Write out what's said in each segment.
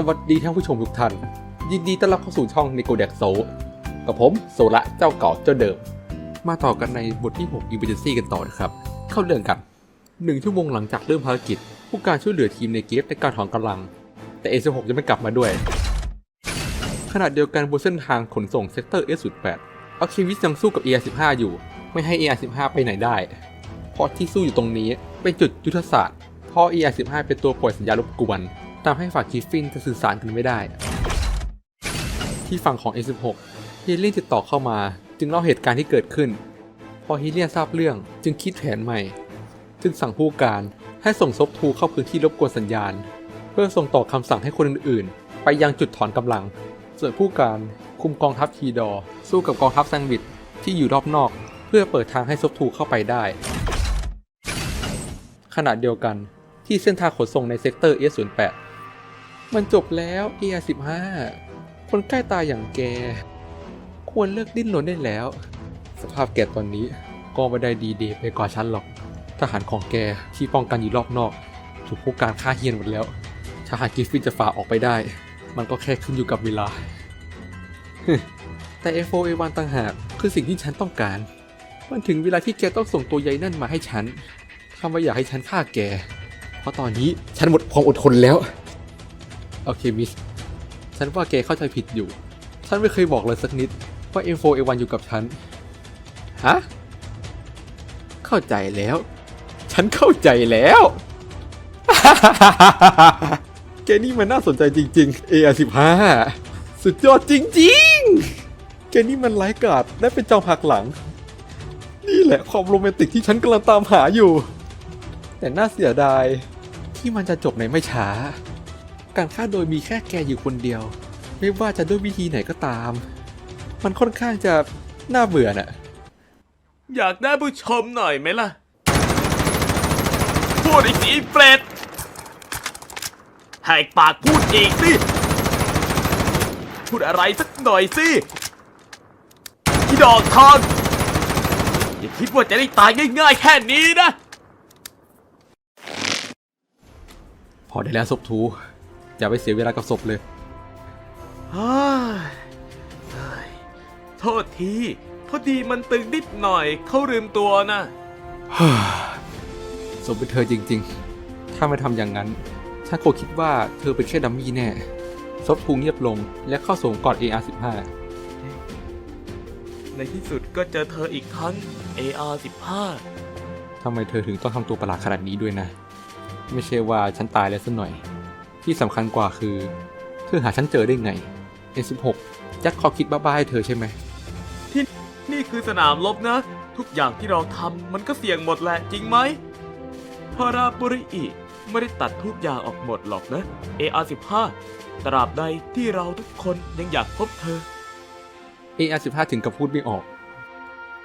สวัสดีท่านผู้ชมทุกท่าน ยินดีต้อนรับเข้าสู่ช่องนิโกเด็กโซกับผมโซละเจ้าเก่าเจ้าเดิม มาต่อกันในบทที่6 Emergency กันต่อนะครับ เข้าเรื่องกัน1ชั่วโมงหลังจากเริ่มภารกิจ ผู้การช่วยเหลือทีมในเกฟในการถอนกำลัง แต่ A16 ยังไม่กลับมาด้วย ขณะเดียวกันบนเส้นทางขนส่งเซกเตอร์ S08 อัลเควิสยังสู้กับ AR15 อยู่ ไม่ให้ AR15 ไปไหนได้ เพราะที่สู้อยู่ตรงนี้เป็นจุดยุทธศาสตร์เพราะ AR15 เป็นตัวปล่อยสัญญาณรบกวน ทำให้ฝ่ายคิฟฟินจะสื่อสารกันไม่ได้ ที่ฝั่งของ A16 เฮเลียนติดต่อเข้ามา จึงเล่าเหตุการณ์ที่เกิดขึ้น พอเฮเลียนทราบเรื่องจึงคิดแผนใหม่ จึงสั่งผู้การให้ส่งซบทูเข้าพื้นที่รบกวนสัญญาณ เพื่อส่งต่อคำสั่งให้คนอื่นๆ ไปยังจุดถอนกำลัง ส่วนผู้การคุมกองทัพทีดอ สู้กับกองทัพแซงวิดที่อยู่รอบนอก เพื่อเปิดทางให้ซบทูเข้าไปได้ ขณะเดียวกันที่เส้นทางขนส่งในเซกเตอร์ S08 มันจบแล้ว AR15 คนใกล้ตายอย่างแก ควรเลิกดิ้นรนได้แล้ว สภาพแกตอนนี้ ก็ไม่ได้ดีเดย์ไปกว่าฉันหรอก ทหารของแกที่ป้องกันอยู่รอบนอก ถูกผู้การฆ่าเฮียนหมดแล้วถ้าหากกิฟฟินจะฝ่าออกไปได้ มันก็แค่ขึ้นอยู่กับเวลา แต่ F4A1 ต่างหากคือสิ่งที่ฉันต้องการ มันถึงเวลาที่แกต้องส่งตัวใยนั่นมาให้ฉันถ้าไมอยากให้ฉันฆ่าแก เพราะตอนนี้ฉันหมดความอดทนแล้ว อเคมิสฉันว่าแกเข้าใจผิดอยู่ ฉันไม่เคยบอกเลยสักนิดว่า M4A1 อยู่กับฉัน ฮะ เข้าใจแล้ว ฉันเข้าใจแล้ว แกนี่มันน่าสนใจจริง ๆ AR15 สุดยอดจริง ๆ แกนี่มันไร้กาดและเป็นจอมหักหลัง นี่แหละความโรแมนติกที่ฉันกำลังตามหาอยู่ แต่น่าเสียดายที่มันจะจบในไม่ช้า การฆ่าโดยมีแค่แกอยู่คนเดียว ไม่ว่าจะด้วยวิธีไหนก็ตาม มันค่อนข้างจะน่าเบื่อน่ะ อยากได้ผู้ชมหน่อยไหมล่ะ พูดอีกสิเปรตแหกปากพูดอีกสิ พูดอะไรสักหน่อยสิที่ดอกทองอย่าคิดว่าจะได้ตายง่ายๆแค่นี้นะ พอได้แล้วศพทู อย่าไปเสียเวลากับศพเลยเฮ้ยเฮ้ยโทษทีพอดีมันตึงนิดหน่อย เขาลืมตัวนะสมเป็นเธอจริงๆ ถ้าไม่ทำอย่างนั้นฉันคงคิดว่าเธอเป็นแค่ดัมมี่แน่ซบทูเงียบลงและเข้าสวมกอด AR15 ในที่สุดก็เจอเธออีกครั้ง AR15 ทำไมเธอถึงต้องทำตัวประหลาดขนาดนี้ด้วยนะ ไม่ใช่ว่าฉันตายแล้วสักหน่อย ที่สำคัญกว่าคือ เธอหาฉันเจอได้ไง A16 ยัดข้อคิดบ้าๆให้เธอใช่ไหม นี่คือสนามรบนะ ทุกอย่างที่เราทำมันก็เสี่ยงหมดแหละจริงไหมพาราบุริอิไม่ได้ตัดทุกอย่างออกหมดหรอกนะ AR15 ตราบใดที่เราทุกคนยังอยากพบเธอ AR15 ถึงกับพูดไม่ออก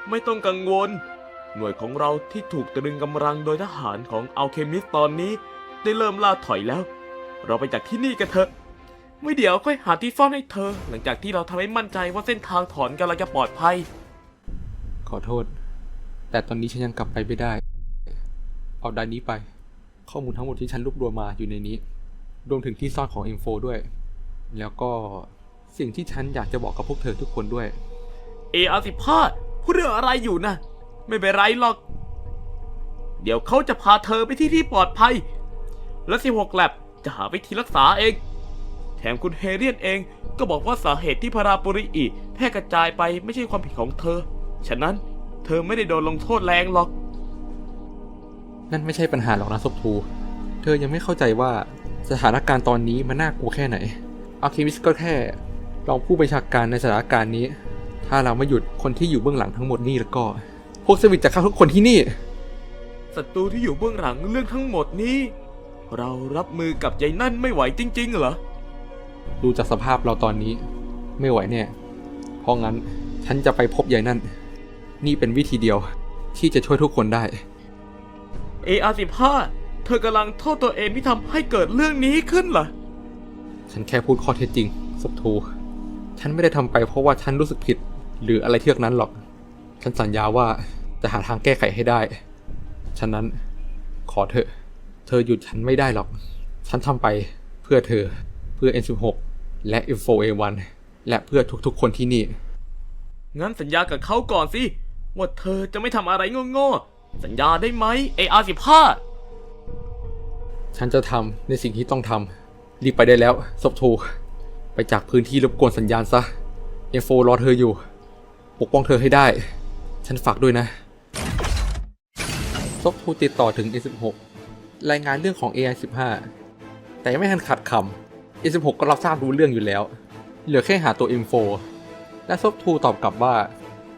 ไม่ต้องกังวล หน่วยของเราที่ถูกตรึงกำลังโดยทหารของอัลเคมิสตอนนี้ ได้เริ่มล่าถอยแล้ว เราไปจากที่นี่กันเถอะ ไม่เดี๋ยวค่อยหาที่ซ่อนให้เธอ หลังจากที่เราทำให้มั่นใจว่าเส้นทางถอนกำลังจะปลอดภัย ขอโทษ แต่ตอนนี้ฉันยังกลับไปไม่ได้ เอาด้านนี้ไป ข้อมูลทั้งหมดที่ฉันรวบรวมมาอยู่ในนี้ รวมถึงที่ซ่อนของ M4 ด้วย แล้วก็สิ่งที่ฉันอยากจะบอกกับพวกเธอทุกคนด้วย AR15 พูดเรื่องอะไรอยู่นะ ไม่เป็นไรหรอก เดี๋ยวเขาจะพาเธอไปที่ที่ปลอดภัย และ16แลบ จะหาวิธีรักษาเอง แถมคุณเฮเรียนเองก็บอกว่าสาเหตุที่พาราปุริอิแพร่กระจายไปไม่ใช่ความผิดของเธอ ฉะนั้นเธอไม่ได้โดนลงโทษแรงหรอก นั่นไม่ใช่ปัญหาหรอกนะศพทู เธอยังไม่เข้าใจว่าสถานการณ์ตอนนี้มันน่ากลัวแค่ไหนอาร์เคมิสก็แค่รองผู้บัญชาการในสถานการณ์นี้ ถ้าเราไม่หยุดคนที่อยู่เบื้องหลังทั้งหมดนี่แล้วก็ พวกสวิตจะฆ่าทุกคนที่นี่ ศัตรูที่อยู่เบื้องหลังเรื่องทั้งหมดนี้ เรารับมือกับยายนั่นไม่ไหวจริง ๆ เหรอ ดูจากสภาพเราตอนนี้ไม่ไหวแน่ เพราะงั้นฉันจะไปพบยายนั่น นี่เป็นวิธีเดียวที่จะช่วยทุกคนได้ AR15 เธอกำลังโทษตัวเองที่ทำให้เกิดเรื่องนี้ขึ้นเหรอ ฉันแค่พูดข้อเท็จจริงสับทูฉันไม่ได้ทำไปเพราะว่าฉันรู้สึกผิด หรืออะไรเทือกนั้นหรอก ฉันสัญญาว่าจะหาทางแก้ไขให้ได้ ฉะนั้นขอเถอะ เธอหยุดฉันไม่ได้หรอก ฉันทำไปเพื่อเธอ เพื่อ N16 และ M4A1 และเพื่อทุกๆคนที่นี่ งั้นสัญญากับเขาก่อนสิ ว่าเธอจะไม่ทำอะไรโง่ๆ สัญญาได้ไหม AR15 ฉันจะทำในสิ่งที่ต้องทำรีบไปได้แล้วศพทูไปจากพื้นที่รบกวนสัญญาณซะ M4 รอเธออยู่ ปกป้องเธอให้ได้ ฉันฝากด้วยนะซบทูติดต่อถึง A16 รายงานเรื่องของ AI15 แต่ยังไม่ทันขัดคำ A16 ก็รับทราบรู้เรื่องอยู่แล้ว เหลือแค่หาตัว M4 และซบทูตอบกลับว่า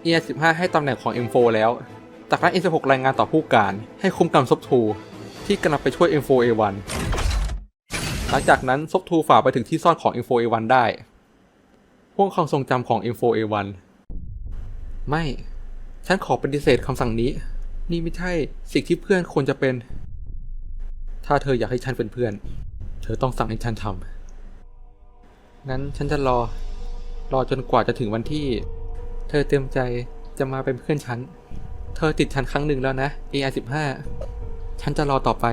AI15 ให้ตำแหน่งของ M4 แล้วจากนั้น A16 รายงานต่อผู้การให้คุมกำซบทูที่กำลังไปช่วย M4A1 หลังจากนั้นซบทูฝ่าไปถึงที่ซ่อนของ M4A1 ได้พ่วงความทรงจำของ M4A1 ไม่ ฉันขอปฏิเสธคำสั่งนี้ นี่ไม่ใช่สิ่งที่เพื่อนควรจะเป็น ถ้าเธออยากให้ฉันเป็นเพื่อน เธอต้องสั่งให้ฉันทำงั้นฉันจะรอ รอจนกว่าจะถึงวันที่ เธอเต็มใจจะมาเป็นเพื่อนฉัน เธอติดฉันครั้งหนึ่งแล้วนะ AI15 ฉันจะรอต่อไป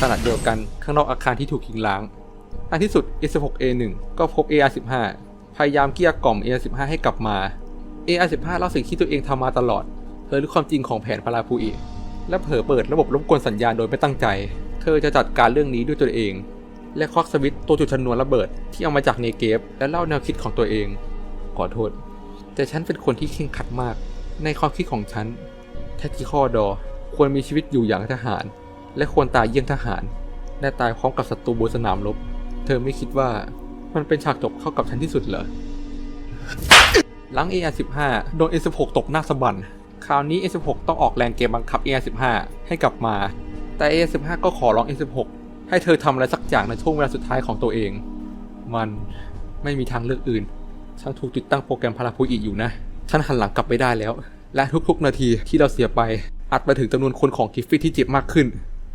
ขณะเดียวกันข้างนอกอาคารที่ถูกทิ้งล้างในที่สุด A16A1 ก็พบ AR15 พยายามเกลี้ยกล่อม AR15 ให้กลับมา AR15 เล่าสิ่งที่ตัวเองทำมาตลอดเธอรู้ความจริงของแผนพาราพูอี และเผลอเปิดระบบรบกวนสัญญาณโดยไม่ตั้งใจ เธอจะจัดการเรื่องนี้ด้วยตัวเอง และควักสวิตช์ตัวจุดชนวนระเบิดที่เอามาจากเนเกฟและเล่าแนวคิดของตัวเอง ขอโทษ แต่ฉันเป็นคนที่เข่งขัดมาก ในความคิดของฉันแท็กติคอดอควรมีชีวิตอยู่อย่างทหาร และควรตายเยี่ยงทหาร และตายพร้อมกับศัตรูบนสนามรบ เธอไม่คิดว่ามันเป็นฉากจบเข้ากับฉันที่สุดเหรอหลัง AR15 โดน A16 ตบหน้าสะบัน คราวนี้ A16 ต้องออกแรงเกมบังคับ A15 ให้กลับมา แต่ A15 ก็ขอร้อง A16 ให้เธอทำอะไรสักอย่างในช่วงเวลาสุดท้ายของตัวเอง มันไม่มีทางเลือกอื่น ฉันถูกติดตั้งโปรแกรมพาราพูอีอยู่นะ ฉันหันหลังกลับไปได้แล้ว และทุกๆนาทีที่เราเสียไปอัดไปถึงจำนวนคนของกิฟฟี่ที่เจ็บมากขึ้น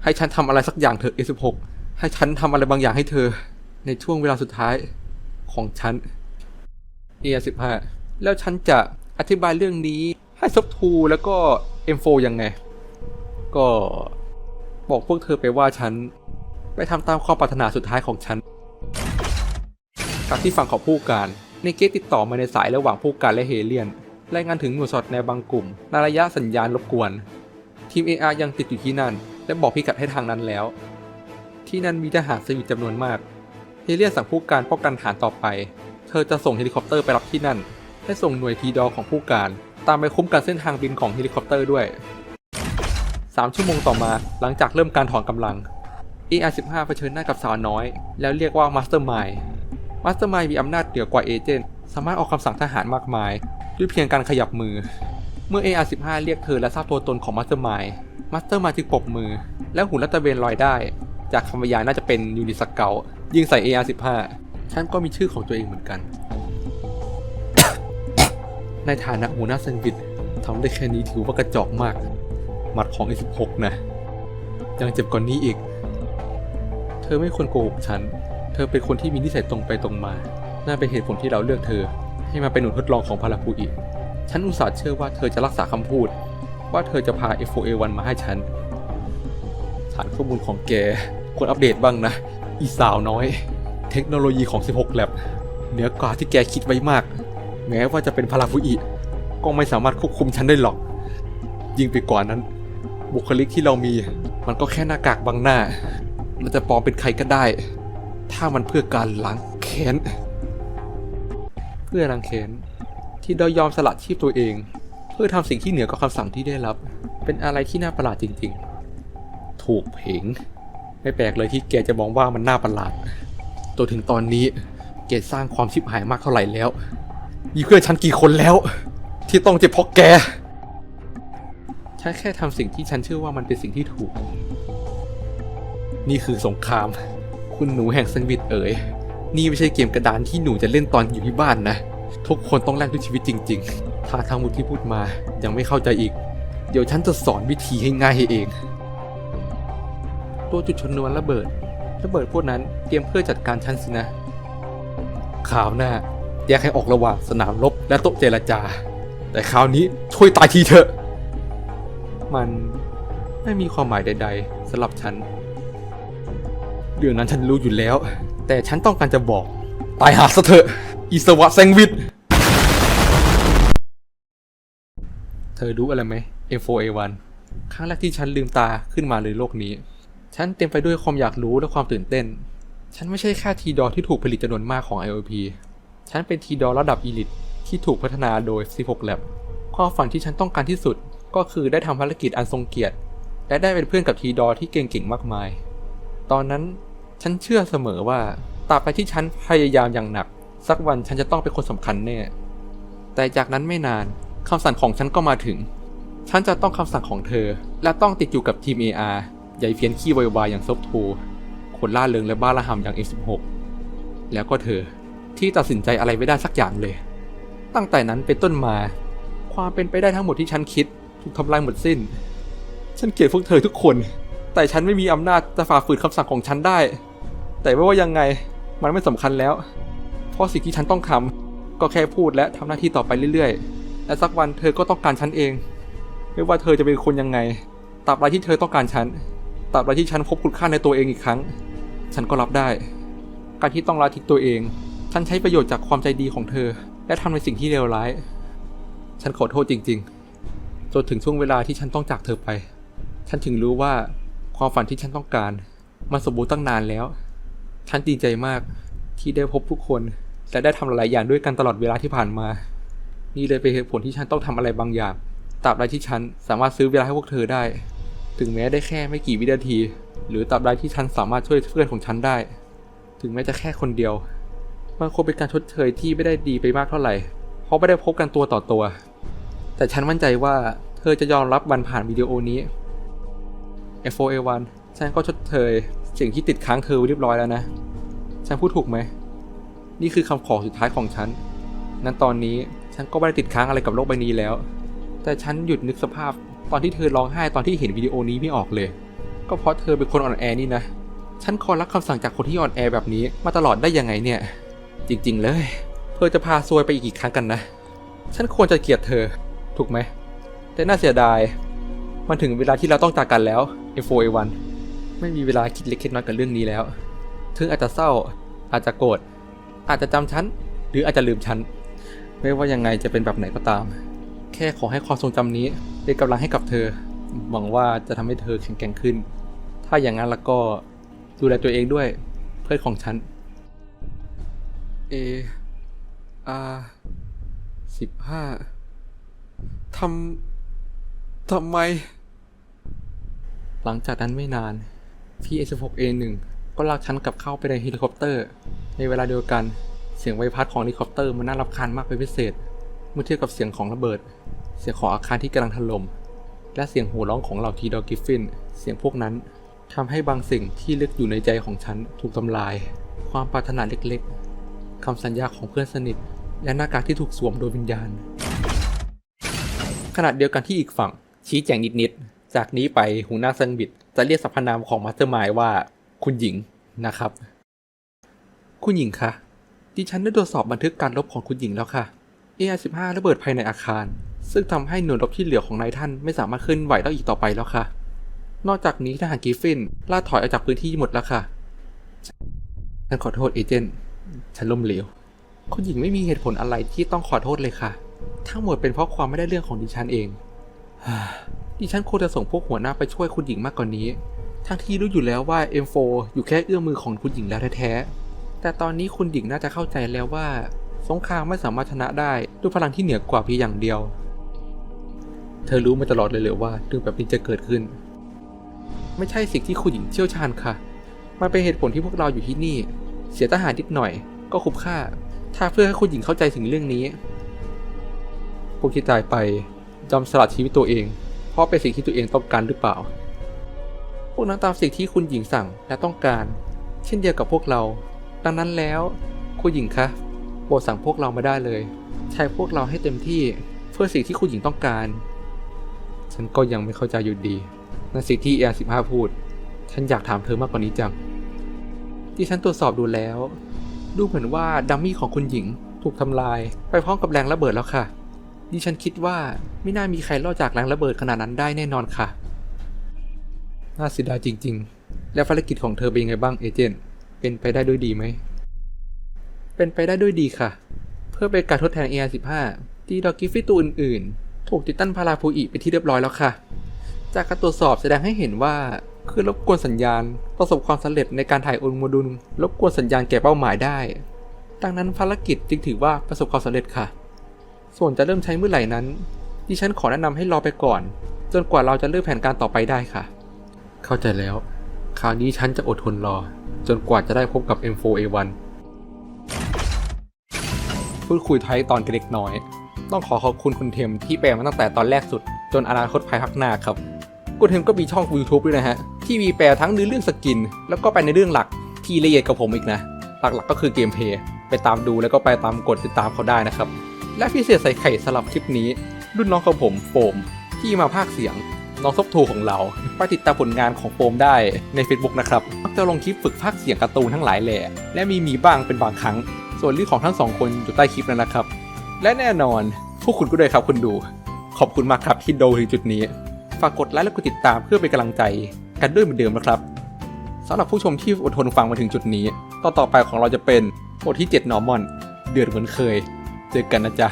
ให้ฉันทำอะไรสักอย่างเถอะ A16 ให้ฉันทำอะไรบางอย่างให้เธอ ในช่วงเวลาสุดท้ายของฉัน A15 แล้วฉันจะอธิบายเรื่องนี้ ให้ซบทูแล้วก็ M4 ยังไง ก็บอกพวกเธอไปว่าฉัน ไปทำตามความปรารถนาสุดท้ายของฉันกับที่ฝั่งของผู้การในเกตติดต่อมาในสายระหว่างผู้การและเฮเลียน รายงานถึงหน่วยสอดในบางกลุ่มในระยะสัญญาณรบกวน ทีม AR ยังติดอยู่ที่นั่น และบอกพิกัดให้ทางนั้นแล้ว ที่นั่นมีทหารสวิตจำนวนมาก เฮเลียนสั่งผู้การป้องกันฐานต่อไป เธอจะส่งเฮลิคอปเตอร์ไปรับที่นั่น และส่งหน่วยทีดอของผู้การ ตามไปคุ้มกันเส้นทางบินของเฮลิคอปเตอร์ด้วย 3 ชั่วโมงต่อมาหลังจากเริ่มการถอนกำลัง AR-15 เผชิญหน้ากับสาวน้อย แล้วเรียกว่ามาสเตอร์มายมาสเตอร์มายมีอำนาจเหนือกว่าเอเจนต์สามารถออกคำสั่งทหารมากมาย ด้วยเพียงการขยับมือ เมื่อ AR-15 เรียกเธอและทราบตัวตนของมาสเตอร์มายมาสเตอร์มายจึงปรบมือ และหุ่นรัตเวนลอยได้ จากคำบรรยายน่าจะเป็นยูนิสเกลยิงใส่ AR-15 ฉันก็มีชื่อของตัวเองเหมือนกัน ในฐานะหัวหน้าเซนวิททำได้แค่นี้ถือว่ากระจอกมาก หมัดของ A16 นะ ยังเจ็บกว่านี้อีก เธอไม่ควรโกหกฉัน เธอเป็นคนที่มีนิสัยตรงไปตรงมา น่าเป็นเหตุผลที่เราเลือกเธอ ให้มาเป็นหนุนทดลองของพาราพูอีกฉันอุตส่าห์เชื่อว่าเธอจะรักษาคำพูด ว่าเธอจะพา F4A1 มาให้ฉัน ฐานข้อมูลของแกควรอัปเดตบ้างนะ อีสาวน้อย เทคโนโลยีของ 16 แลบเหนือกว่าที่แกคิดไว้มาก แม้ว่าจะเป็นพาราฟูอิก็ไม่สามารถควบคุมฉันได้หรอก ยิ่งไปกว่านั้น บุคลิกที่เรามี มันก็แค่หน้ากากบังหน้าเราจะปลอมเป็นใครก็ได้ ถ้ามันเพื่อการล้างแค้น เพื่อล้างแค้นที่เรายอมสละชีพตัวเอง เพื่อทำสิ่งที่เหนือกว่าคำสั่งที่ได้รับ เป็นอะไรที่น่าประหลาดจริง ๆ ถูกเพงไม่แปลกเลยที่แกจะมองว่ามันน่าประหลาดจนถึงตอนนี้แกสร้างความชิบหายมากเท่าไหร่แล้ว มีเพื่อนฉันกี่คนแล้ว ที่ต้องเจ็บเพราะแก ฉันแค่ทำสิ่งที่ฉันเชื่อว่ามันเป็นสิ่งที่ถูก นี่คือสงคราม คุณหนูแห่งสวิตเอ๋ย นี่ไม่ใช่เกมกระดานที่หนูจะเล่นตอนอยู่ที่บ้านนะ ทุกคนต้องแลกด้วยชีวิตจริง ๆ ถ้าทั้งหมดที่พูดมา ยังไม่เข้าใจอีก เดี๋ยวฉันจะสอนวิธีให้ง่ายให้เอง ตัวจุดชนวนระเบิด ระเบิดพวกนั้นเตรียมเพื่อจัดการฉันสินะข่าวหน้า แยกให้ออกระหว่างสนามรบและโต๊ะเจรจา แต่คราวนี้ช่วยตายทีเถอะ มันไม่มีความหมายใด ๆสำหรับฉัน เรื่องนั้นฉันรู้อยู่แล้ว แต่ฉันต้องการจะบอก ตายหาซะเถอะอิสวะแซงวิทเธอรู้อะไรไหม M4A1 ครั้งแรกที่ฉันลืมตาขึ้นมาเลยโลกนี้ ฉันเต็มไปด้วยความอยากรู้และความตื่นเต้น ฉันไม่ใช่แค่ทีดอที่ถูกผลิตจำนวนมากของ IOP ฉันเป็นทีดอระดับอีลิตที่ถูกพัฒนาโดย 16 Lab ความฝันที่ฉันต้องการที่สุดก็คือได้ทำภารกิจอันทรงเกียรติ และได้เป็นเพื่อนกับทีดอที่เก่งๆมากมาย ตอนนั้นฉันเชื่อเสมอว่าตราบใดที่ฉันพยายามอย่างหนัก สักวันฉันจะต้องเป็นคนสำคัญแน่ แต่จากนั้นไม่นานคำสั่งของฉันก็มาถึง ฉันจะต้องคำสั่งของเธอ และต้องติดอยู่กับทีม AR ใหญ่เพียนขี้วายวายอย่างซบทูคนล่าเริงและบ้าระห่ำอย่าง F16 แล้วก็เธอ ที่ตัดสินใจอะไรไม่ได้สักอย่างเลย ตั้งแต่นั้นเป็นต้นมา ความเป็นไปได้ทั้งหมดที่ฉันคิด ถูกทำลายหมดสิ้น ฉันเกลียดพวกเธอทุกคน แต่ฉันไม่มีอำนาจจะฝ่าฝืนคำสั่งของฉันได้ แต่ไม่ว่ายังไงมันไม่สำคัญแล้ว เพราะสิ่งที่ฉันต้องทำก็แค่พูดและทำหน้าที่ต่อไปเรื่อยๆ และสักวันเธอก็ต้องการฉันเอง ไม่ว่าเธอจะเป็นคนยังไงตราบใดที่เธอต้องการฉันตราบใดที่ฉันพบคุณค่าในตัวเองอีกครั้ง ฉันก็รับได้ การที่ต้องละทิ้งตัวเอง ฉันใช้ประโยชน์จากความใจดีของเธอ และทำในสิ่งที่เลวร้าย ฉันขอโทษจริง ๆ จนถึงช่วงเวลาที่ฉันต้องจากเธอไป ฉันถึงรู้ว่าความฝันที่ฉันต้องการ มันสมบูรณ์ตั้งนานแล้ว ฉันดีใจมากที่ได้พบทุกคน และได้ทำหลายอย่างด้วยกันตลอดเวลาที่ผ่านมา นี่เลยเป็นเหตุผลที่ฉันต้องทำอะไรบางอย่างตราบใดที่ฉันสามารถซื้อเวลาให้พวกเธอได้ ถึงแม้ได้แค่ไม่กี่วินาที หรือตราบใดที่ฉันสามารถช่วยเพื่อนของฉันได้ ถึงแม้จะแค่คนเดียว มันคงเป็นการชดเชยที่ไม่ได้ดีไปมากเท่าไหร่ เพราะไม่ได้พบกันตัวต่อตัว แต่ฉันมั่นใจว่าเธอจะยอมรับมันผ่านวิดีโอนี้ F4A1 ฉันก็ชดเชยสิ่งที่ติดค้างเธอไว้เรียบร้อยแล้วนะ ฉันพูดถูกไหม นี่คือคำขอสุดท้ายของฉัน นั้นตอนนี้ฉันก็ไม่ได้ติดค้างอะไรกับโลกใบนี้แล้ว แต่ฉันหยุดนึกสภาพตอนที่เธอร้องไห้ตอนที่เห็นวิดีโอนี้ไม่ออกเลย ก็เพราะเธอเป็นคนอ่อนแอนี่นะ ฉันคอยรับคำสั่งจากคนที่อ่อนแอแบบนี้มาตลอดได้ยังไงเนี่ย จริง ๆ เลย เธอจะพาซวยไปอีกกี่ครั้งกันนะ ฉันควรจะเกลียดเธอ ถูกไหม แต่น่าเสียดาย มันถึงเวลาที่เราต้องจากกันแล้ว F4A1 ไม่มีเวลาคิดเล็กคิดน้อยกับเรื่องนี้แล้วเธออาจจะเศร้า อาจจะโกรธ อาจจะจำฉัน หรืออาจจะลืมฉัน ไม่ว่ายังไงจะเป็นแบบไหนก็ตาม แค่ขอให้ความทรงจำนี้เป็นกำลังให้กับเธอ หวังว่าจะทำให้เธอแข็งแกร่งขึ้น ถ้าอย่างนั้นแล้วก็ดูแลตัวเองด้วย เพื่อนของฉัน A R สิบห้าทำทำไม หลังจากนั้นไม่นาน P16A1 ก็ลากฉันกลับเข้าไปในเฮลิคอปเตอร์ ในเวลาเดียวกันเสียงไวพัดของเฮลิคอปเตอร์มันน่ารำคาญมากเป็นพิเศษ เมื่อเทียบกับเสียงของระเบิด เสียงของอาคารที่กำลังถล่มและเสียงโห่ร้องของเหล่าทีดอกิฟฟิน เสียงพวกนั้นทำให้บางสิ่งที่ลึกอยู่ในใจของฉันถูกทำลาย ความปรารถนาเล็ก คำสัญญาของเพื่อนสนิท และหน้ากากที่ถูกสวมโดยวิญญาณ ขณะเดียวกันที่อีกฝั่ง ชี้แจงนิดๆ จากนี้ไปหูหน้าซิงบิด จะเรียกสรรพนามของมาสเตอร์มายว่า คุณหญิงนะครับ คุณหญิงคะ ดิฉันได้ตรวจสอบบันทึกการลบของคุณหญิงแล้วค่ะ AR-15 ระเบิดภายในอาคาร ซึ่งทำให้หน่วยรบที่เหลือของนายท่านไม่สามารถขึ้นไหวได้อีกต่อไปแล้วค่ะ นอกจากนี้ทหารกิฟฟินล่าถอยออกจากพื้นที่หมดแล้วค่ะฉันขอโทษเอเจนต์ ฉันล้มเหลว คุณหญิงไม่มีเหตุผลอะไรที่ต้องขอโทษเลยค่ะ ทั้งหมดเป็นเพราะความไม่ได้เรื่องของดิฉันเอง ดิฉันควรจะส่งพวกหัวหน้าไปช่วยคุณหญิงมากกว่านนี้ ทั้งที่รู้อยู่แล้วว่า M4 อยู่แค่เอื้อมมือของคุณหญิงแล้วแท้ๆ แต่ตอนนี้คุณหญิงน่าจะเข้าใจแล้วว่า สงครามไม่สามารถชนะได้ด้วยพลังที่เหนือกว่าเพียงอย่างเดียว เธอรู้มาตลอดเลยเหรือว่าเรื่องแบบนี้จะเกิดขึ้น ไม่ใช่สิ่งที่คุณหญิงเชี่ยวชาญค่ะ มันเป็นเหตุผลที่พวกเราอยู่ที่นี่ เสียทหารนิดหน่อย ก็คุ้มค่า ถ้าเพื่อให้คุณหญิงเข้าใจถึงเรื่องนี้พวกที่ตายไปยอมสละชีวิตตัวเอง เพราะเป็นสิ่งที่ตัวเองต้องการหรือเปล่า พวกนั้นตามสิ่งที่คุณหญิงสั่งและต้องการ เช่นเดียวกับพวกเรา ดังนั้นแล้วคุณหญิงคะโปรดสั่งพวกเรามาได้เลย ใช้พวกเราให้เต็มที่เพื่อสิ่งที่คุณหญิงต้องการ ฉันก็ยังไม่เข้าใจอยู่ดีในสิ่งที่ AR15 พูด ฉันอยากถามเธอมากกว่านี้จัง ที่ฉันตรวจสอบดูแล้ว ดูเหมือนว่าดัมมี่ของคุณหญิงถูกทำลาย ไปพร้อมกับแรงระเบิดแล้วค่ะ ดิฉันคิดว่าไม่น่ามีใครรอดจากแรงระเบิดขนาดนั้นได้แน่นอนค่ะ น่าเสียดายจริง ๆ แล้วภารกิจของเธอเป็นยังไงบ้างเอเจนต์เป็นไปได้ด้วยดีไหม เป็นไปได้ด้วยดีค่ะ เพื่อเป็นการทดแทน AR-15 ที่ดอกกิฟฟี่ตัวอื่น ๆ ถูกติดตั้งพาราพูอีไปที่เรียบร้อยแล้วค่ะ จากการตรวจสอบแสดงให้เห็นว่า คือรบกวนสัญญาณประสบความสำเร็จในการถ่ายโอนโมดูลรบกวนสัญญาณแก่เป้าหมายได้ ดังนั้นภารกิจจึงถือว่าประสบความสำเร็จค่ะ ส่วนจะเริ่มใช้เมื่อไหร่นั้น ดิฉันขอแนะนำให้รอไปก่อน จนกว่าเราจะเริ่มแผนการต่อไปได้ค่ะ เข้าใจแล้ว คราวนี้ฉันจะอดทนรอ จนกว่าจะได้พบกับ M4A1 พูดคุยไทยตอนเล็กน้อย ต้องขอขอบคุณคุณเทมที่แปลมาตั้งแต่ตอนแรกสุด จนอนาคตภายภาคหน้าครับ คุณเทมก็มีช่อง YouTube ด้วยนะฮะ ที่มีแปลทั้งเนื้อเรื่องสกิน แล้วก็ไปในเรื่องหลักที่ละเอียดกับผมอีกนะ หลักๆก็คือเกมเพลย์ไปตามดูแล้วก็ไปตามกดติดตามเขาได้นะครับ และพิเศษใส่ไข่สลับคลิปนี้ รุ่นน้องของผมโฟมที่มาภาคเสียงน้องซบทูของเราไปติดตามผลงานของโฟมได้ใน Facebook นะครับมักจะลงคลิปฝึกภาคเสียงการ์ตูนทั้งหลายแหล่และมีมีบ้างเป็นบางครั้ง ส่วนลิงก์ของทั้งสองคนอยู่ใต้คลิปนั่นนะครับ และแน่นอนพวกคุณก็ด้วยครับคุณดู ขอบคุณมากครับที่ดูถึงจุดนี้ ฝากกดไลค์และกดติดตามเพื่อเป็นกำลังใจ กันด้วยเหมือนเดิมนะครับสำหรับผู้ชมที่อดทนฟังมาถึงจุดนี้ ต่อนต่อไปของเราจะเป็นบทที่ 7 นอร์มอน เดือดเหมือนเคย เจอกันนะจ๊ะ